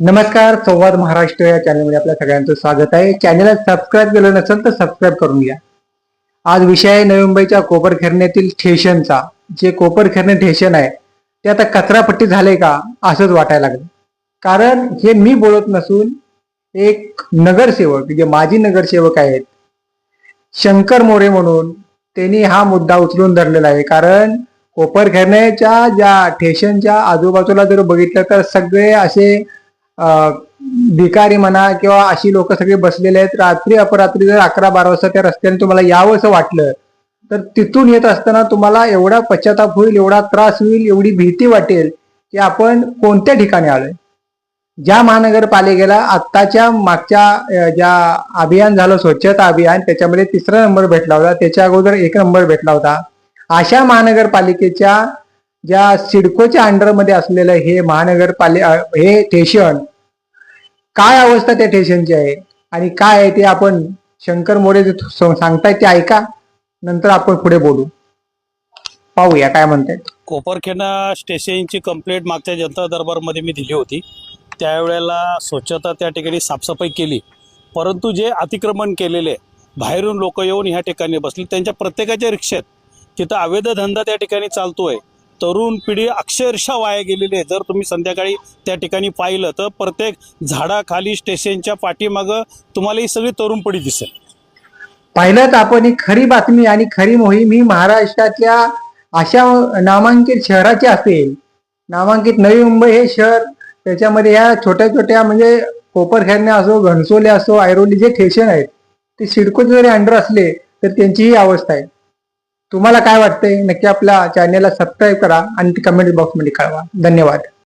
नमस्कार संवाद महाराष्ट्र या चॅनलमध्ये आपल्या सगळ्यांचं स्वागत आहे. चॅनलला सबस्क्राईब केलं नसेल तर सबस्क्राईब करून घ्या. आज विषय आहे नवी मुंबईच्या कोपरखेरण्यातील ठेशनचा. जे कोपरखेरणे ठेशन आहे ते आता कचरापट्टी झाले का असंच वाटायला लागलं. कारण हे मी बोलत नसून एक नगरसेवक जे माजी नगरसेवक आहेत शंकर मोरे म्हणून त्यांनी हा मुद्दा उचलून धरलेला आहे. कारण कोपरखेरण्याच्या ज्या ठेशनच्या आजूबाजूला जर बघितलं तर सगळे असे भिकारी म्हणा किंवा अशी लोक सगळे बसलेले आहेत. रात्री अपरात्री जर अकरा बारा वाजता त्या रस्त्याने तुम्हाला यावं असं वाटलं तर तिथून येत असताना तुम्हाला एवढा पश्चाताप होईल एवढा त्रास होईल एवढी भीती वाटेल की आपण कोणत्या ठिकाणी आलोय? ज्या महानगरपालिकेला आत्ताच्या मागच्या ज्या अभियान झालं स्वच्छता अभियान त्याच्यामध्ये तिसरा नंबर भेटला होता त्याच्या अगोदर एक नंबर भेटला होता. अशा महानगरपालिकेच्या ज्या सिडकोच्या अंडरमध्ये असलेलं हे महानगरपालिका हे स्टेशन काय अवस्था त्या स्टेशनची आहे? आणि काय आहे ते आपण शंकर मोरे जे सांगतायत ते ऐका नंतर आपण पुढे बोलू. पाहूया काय म्हणतायत. कोपरखेना स्टेशनची कंप्लेंट मागच्या जनता दरबारमध्ये मी दिली होती. त्यावेळेला स्वच्छता त्या ठिकाणी साफसफाई केली. परंतु जे अतिक्रमण केलेले बाहेरून लोक येऊन ह्या ठिकाणी बसले त्यांच्या प्रत्येकाच्या रिक्षेत तिथं अवैध धंदा त्या ठिकाणी चालतोय. तरुण पिढी अक्षरशः वाया गेलेली आहे. जर तुम्ही संध्याकाळी त्या ठिकाणी पाहिलं तर प्रत्येक झाडाखाली स्टेशनच्या पाठीमागं तुम्हाला ही सगळी तरुण पिढी दिसेल. पाहिलं तर आपण ही खरी बातमी आणि खरी मोहीम ही महाराष्ट्रातल्या अशा नामांकित शहराची असेल. नामांकित नवी मुंबई हे शहर त्याच्यामध्ये या छोट्या छोट्या म्हणजे कोपरखेरणे असो घनसोले असो ऐरोली जे ठेशन आहेत ते सिडको जरी अंडर असले तर त्यांची ही अवस्था आहे. तुम्हाला काय वाटतंय? नक्की आपल्या चॅनेलला सबस्क्राईब करा आणि कमेंट बॉक्समध्ये कळवा. धन्यवाद.